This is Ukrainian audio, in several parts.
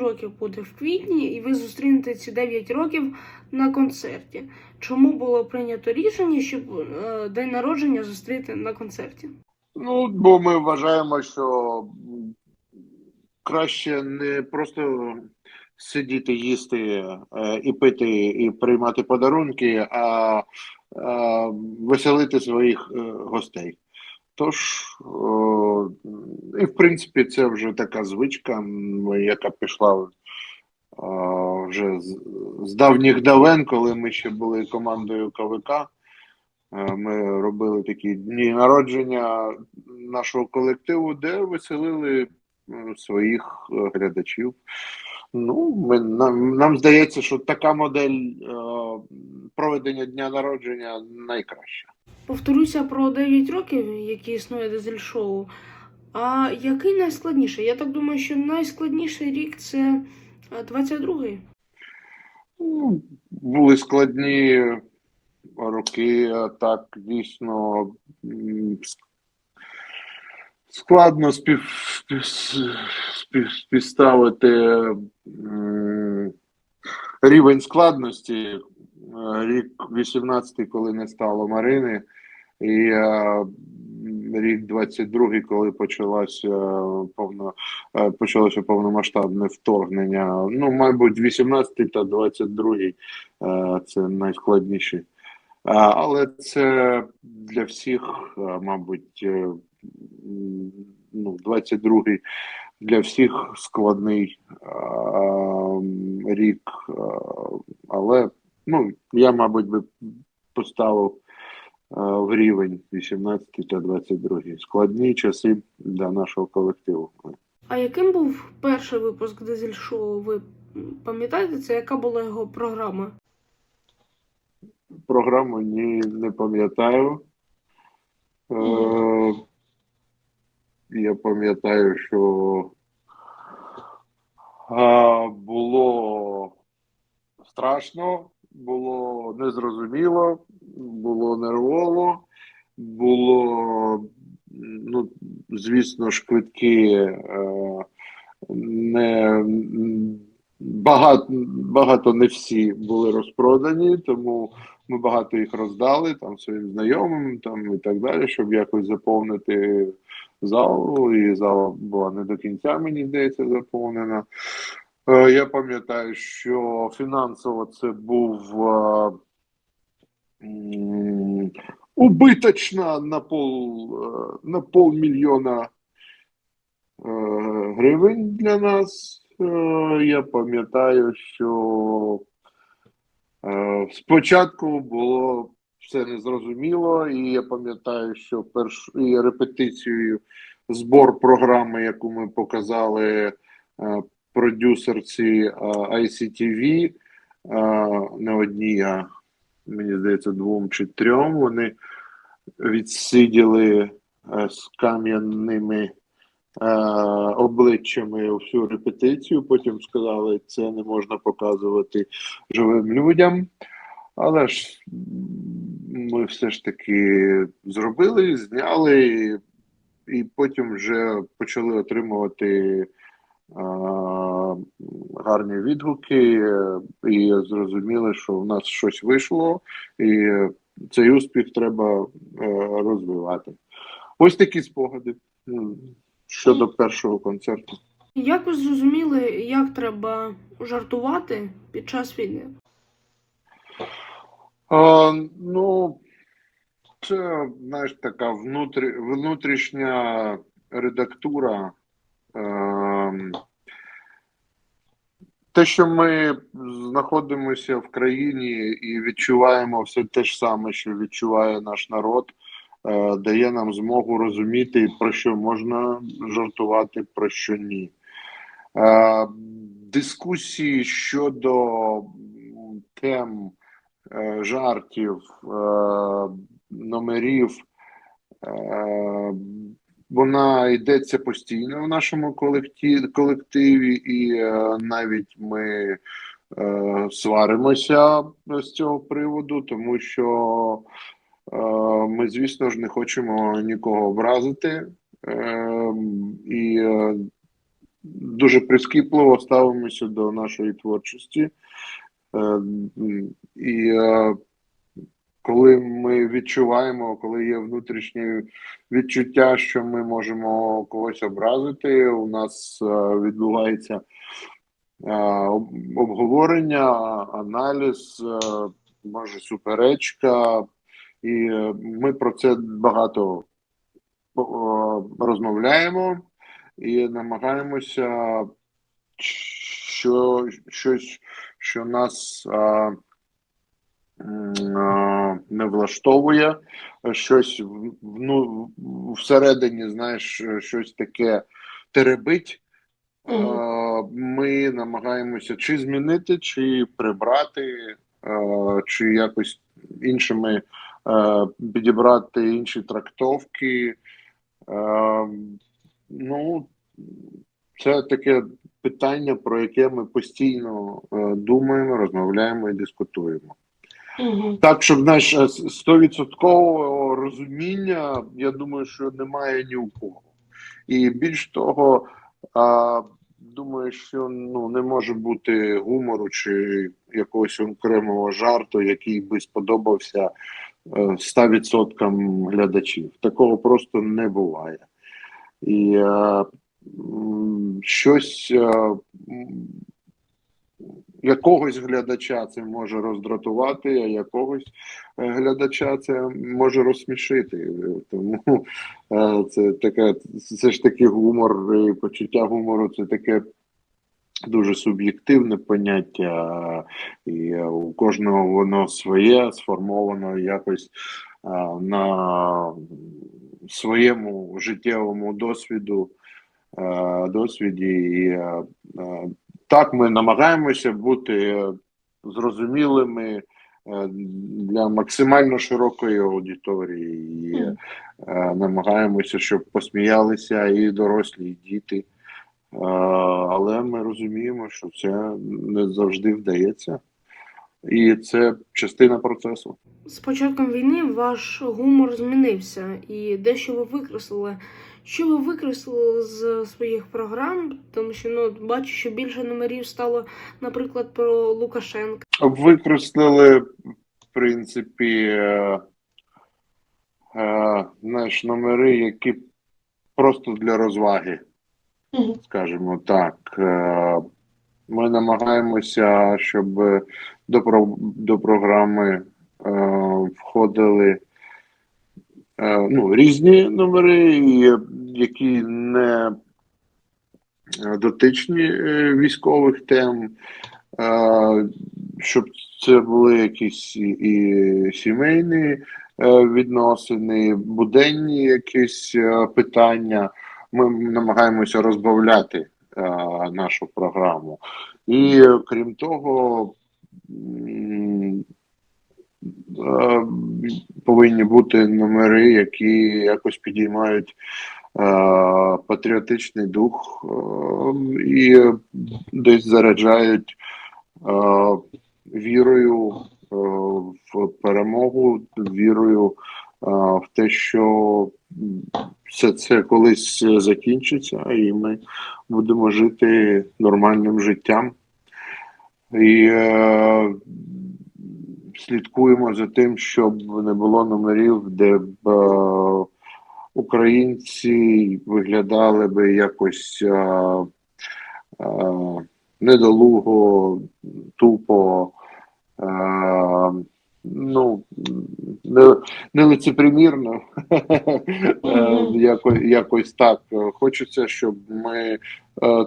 років буде в квітні, і ви зустрінете ці 9 років на концерті. Чому було прийнято рішення, щоб е, день народження зустріти на концерті? Ну, бо ми вважаємо, що краще не просто сидіти, їсти е, і пити, і приймати подарунки, а, а веселити своїх е, гостей. Тож, і в принципі, це вже така звичка, яка пішла вже з, давніх давен, коли ми ще були командою КВК. Е, Ми робили такі дні народження нашого колективу, де веселили своїх е, глядачів. Ну, ми, нам, нам здається, що така модель е, проведення дня народження найкраща. Повторюся про 9 років, які існує дизель шоу. А який найскладніший? Я так думаю, що найскладніший рік це е, 22-й. Ну, були складні роки, так дійсно складно спів, спів, спів, співставити рівень складності. Е, Рік 18, коли не стало Марини, і е, рік 22, коли почалося повно е, почалося повномасштабне вторгнення. Ну, мабуть, 18 та 22 е, це найскладніші. Але це для всіх, мабуть, ну, 22 для всіх складний рік. Але ну, я, мабуть, би поставив в рівень 18 та 22. Складні часи для нашого колективу. А яким був перший випуск дизель шоу? Ви пам'ятаєте це? Яка була його програма? Програму ні, не пам'ятаю. Е, я пам'ятаю, що було страшно, було незрозуміло, було нервово, було, ну, звісно ж, квитки е, не багато, багато не всі були розпродані, тому ми багато їх роздали там своїм знайомим там і так далі, щоб якось заповнити залу. І зала була не до кінця, мені здається, заповнена. Е, Я пам'ятаю, що фінансово це був е, м, убиточна на пол е, на полмільйона е, гривень для нас. Е, Я пам'ятаю, що Е, Спочатку було все незрозуміло, і я пам'ятаю, що перш і репетицією збор програми, яку ми показали е, продюсерці ICTV, не одній, а мені здається, двом чи трьом. Вони відсиділи е, з кам'яними е, обличчями всю репетицію. Потім сказали, це не можна показувати живим людям. Але ж ми все ж таки зробили, зняли, і, потім вже почали отримувати гарні відгуки, е, і зрозуміли, що в нас щось вийшло, і цей успіх треба е, розвивати. Ось такі спогади щодо першого концерту. Як ви зрозуміли, як треба жартувати під час війни? А, ну, це, знаєш, така внутрі, внутрішня редактура. Ем, те, що ми знаходимося в країні і відчуваємо все те ж саме, що відчуває наш народ, е, дає нам змогу розуміти, про що можна жартувати, про що ні. Е, дискусії щодо тем е, жартів, номерів. Вона йдеться постійно в нашому колективі, і е, навіть ми е, сваримося з цього приводу, тому що е, ми, звісно ж, не хочемо нікого образити. І дуже прискіпливо ставимося до нашої творчості. І коли ми відчуваємо, коли є внутрішнє відчуття, що ми можемо когось образити, у нас е, відбувається е, обговорення, аналіз, е, може суперечка, і ми про це багато розмовляємо і намагаємося що, щось, що нас не влаштовує, щось в- вну, всередині, знаєш, щось таке теребить. Ми намагаємося чи змінити, чи прибрати, чи якось іншими підібрати інші трактовки. Ну, це таке питання, про яке ми постійно е, думаємо, розмовляємо і дискутуємо. Мгм. Так, щоб знаєш, е, стовідсоткового розуміння, я думаю, що немає ні у кого. І більш того, а, думаю, що ну, не може бути гумору чи якогось окремого жарту, який би сподобався е, 100% глядачів. Такого просто не буває. І е, м, щось е, м, якогось глядача це може роздратувати, а якогось е, глядача це може розсмішити. Тому е, це таке, це ж таки гумор і почуття гумору це таке. Дуже суб'єктивне поняття, і е, у кожного воно своє, сформовано якось на своєму життєвому досвіду, досвіді. І так ми намагаємося бути е, зрозумілими е, для максимально широкої аудиторії. І е, намагаємося, щоб посміялися і дорослі, і діти. Але ми розуміємо, що це не завжди вдається, і це частина процесу. З початком війни ваш гумор змінився і дещо ви викреслили. Що ви викреслили з своїх програм? Тому що ну бачу, що більше номерів стало, наприклад, про Лукашенка. Викреслили, в принципі, е, е, знаєш, номери, які просто для розваги. скажімо так. Е, Ми намагаємося, щоб до, про- до програми е, входили ну, різні номери, які не дотичні е, військових тем, е, щоб це були якісь і, сімейні е, відносини, буденні якісь е, питання ми намагаємося розбавляти е, нашу програму. І е, крім того, е, повинні бути номери, які якось підіймають е, патріотичний дух е, і десь заряджають е, вірою е, в перемогу, вірою е, в те, що все це колись закінчиться, і ми будемо жити нормальним життям. І е, слідкуємо за тим, щоб не було номерів, де б е, українці виглядали би якось е, е, недолуго, тупо. Е, ну, не, нелицепримірно, Е, якось, якось так. Хочеться, щоб ми е,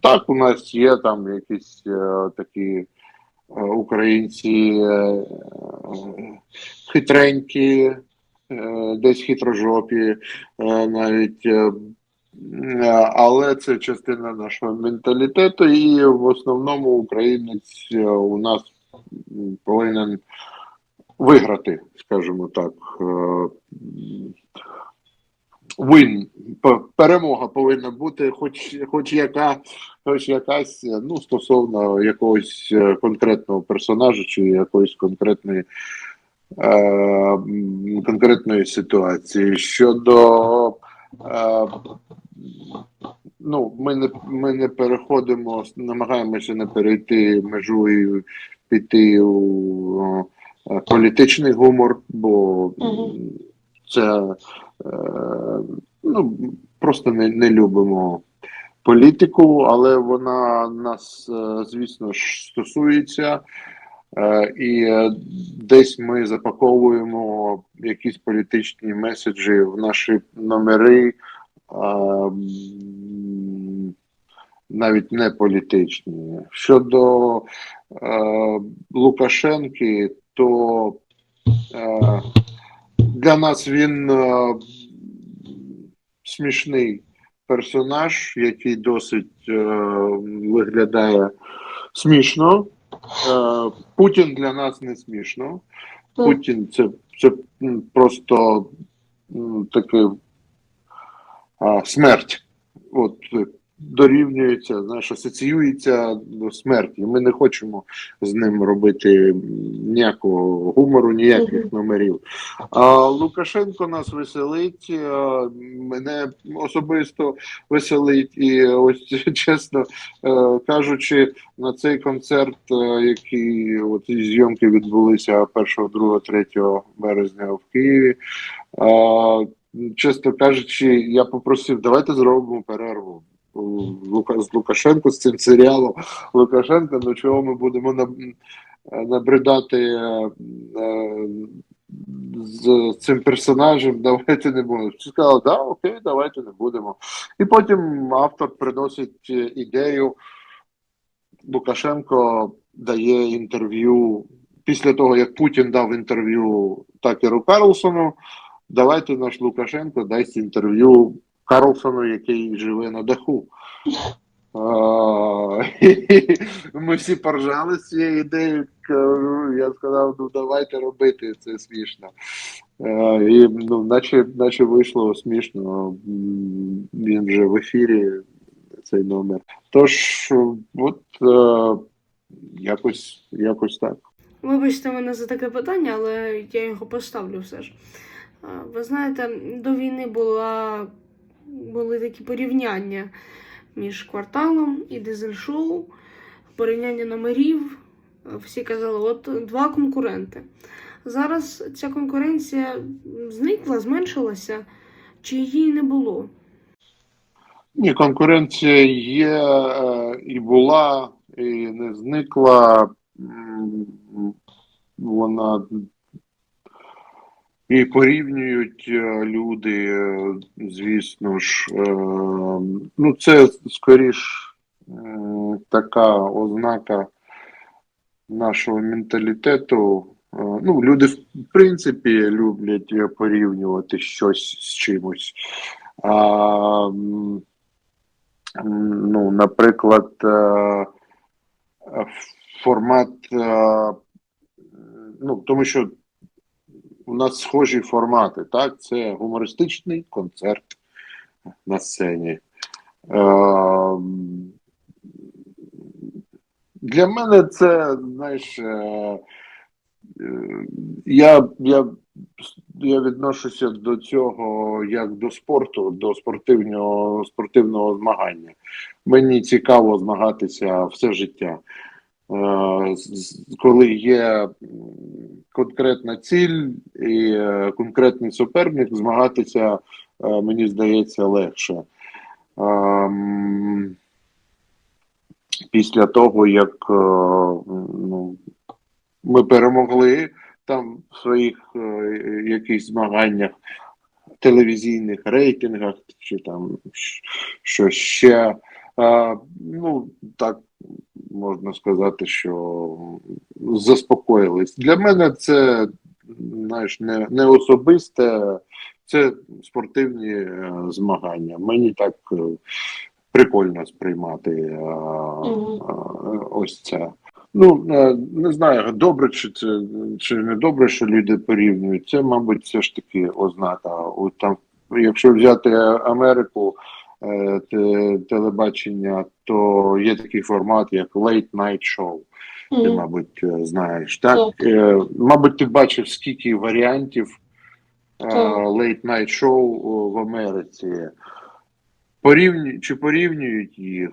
так, у нас є там якісь е, такі українці е, е, хитренькі, е, десь хитрожопі, навіть. Але це частина нашого менталітету, і в основному українець у нас повинен виграти, скажімо так. П- перемога повинна бути, хоч, хоч яка, хоч якась, ну, стосовно якогось е, конкретного персонажа чи якоїсь конкретної, е, конкретної ситуації. Щодо Е, ну, ми не, ми не переходимо, намагаємося не перейти межу і піти у е, політичний гумор, бо Мгм. це ну, просто не, не любимо політику, але вона нас, е, звісно ж, стосується. Е, І е, десь ми запаковуємо якісь політичні меседжі в наші номери, навіть не політичні. Щодо е, Лукашенки, то е, для нас він е, смішний персонаж, який досить е, виглядає смішно. Е, Путін для нас не смішно. Путін це, це просто таке а, смерть. От дорівнюється, знаєш, асоціюється до смерті. Ми не хочемо з ним робити ніякого гумору, ніяких номерів. А Лукашенко нас веселить, мене особисто веселить, і ось чесно е, кажучи, на цей концерт, е, який от зйомки відбулися 1, 2, 3 березня в Києві. Чесно кажучи, я попросив, давайте зробимо перерву. З Лукашенко з цим серіалом Лукашенка, до чого ми будемо наб- набридати е, е, з цим персонажем, давайте не будемо. Всі сказали, да, окей, давайте не будемо. І потім автор приносить е, ідею. Лукашенко дає інтерв'ю після того, як Путін дав інтерв'ю Такеру Карлсону. Давайте наш Лукашенко дасть інтерв'ю Карлсону, який живе на даху. Ми всі поржали з цієї ідеї. Я сказав, ну давайте робити це смішно. І ну, наче, наче вийшло смішно. Він вже в ефірі, цей номер. Тож, от якось, якось так. Вибачте мене за таке питання, але я його поставлю все ж. Ви знаєте, до війни була, були такі порівняння між кварталом і дизель-шоу, порівняння номерів. Всі казали, от два конкуренти. Зараз ця конкуренція зникла, зменшилася, чи її не було? Ні, конкуренція є е, і була, і не зникла. Вона і порівнюють е, люди, е, звісно ж. Е, Ну, це скоріш така ознака нашого менталітету. Ну, люди, в принципі, люблять порівнювати щось з чимось. А, Ну, наприклад, формат, ну, тому що у нас схожі формати, так? Це гумористичний концерт на сцені. Е, Для мене це, знаєш, е, е, я, я, я відношуся до цього як до спорту, до спортивного, спортивного змагання. Мені цікаво змагатися все життя. Е, Коли є конкретна ціль і е, конкретний суперник, змагатися, е, мені здається, легше. Ем, Після того, як ну, ми перемогли там в своїх якихось змаганнях, телевізійних рейтингах чи там що ще. Ну, так можна сказати, що заспокоїлись. Для мене це знаєш, не, не особисте, це спортивні е, змагання. Мені так е, прикольно сприймати е, е, ось це. Ну, не знаю, добре чи це чи не добре, що люди порівнюють. Це, мабуть, все ж таки ознака. От там, якщо взяти Америку, телебачення, то є такий формат, як Late Night Show. Ти, мабуть, е, знаєш. Так? Так. Е, Мабуть, ти бачив, скільки варіантів late night шоу в Америці. Порівню, чи порівнюють їх?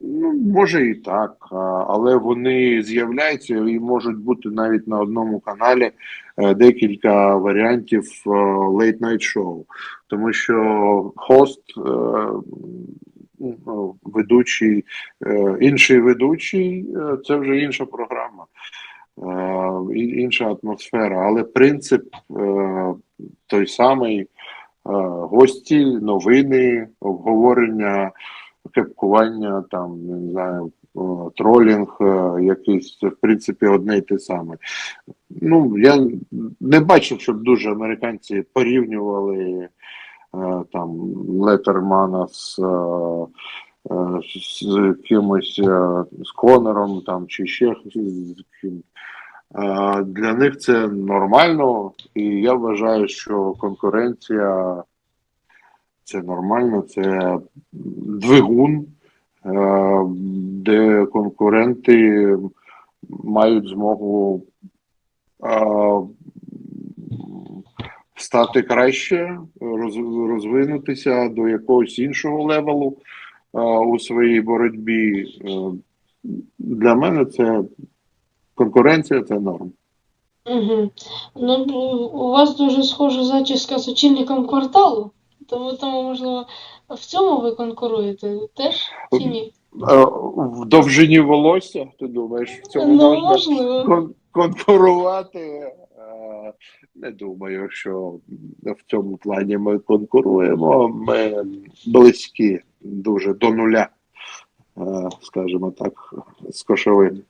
Ну, може і так, але вони з'являються і можуть бути навіть на одному каналі е, декілька варіантів night шоу. Тому що хост, е, ну, ведучий, е, інший ведучий це вже інша програма, інша атмосфера. Але принцип той самий: гості, новини, обговорення, кепкування, там, не знаю, е, тролінг, е, якийсь, в принципі, одне й те саме. Ну, я не бачив, щоб дуже американці порівнювали е, там Летермана з, з кимось з Конором там, чи ще з ким. Для них це нормально, і я вважаю, що конкуренція це нормально, це двигун, е, де конкуренти мають змогу е, стати краще, розвинутися до якогось іншого левелу е, у своїй боротьбі. Для мене це конкуренція це норм. Угу. Ну, у вас дуже схожа зачіска з очільником кварталу, тому, тому, можливо, в цьому ви конкуруєте теж чи ні? Е, В довжині волосся, ти думаєш, в цьому Ну, можна можливо. кон- конкурувати? Е, Не думаю, що в цьому плані ми конкуруємо. Ми близькі дуже до нуля, е, скажімо так, з кошовим.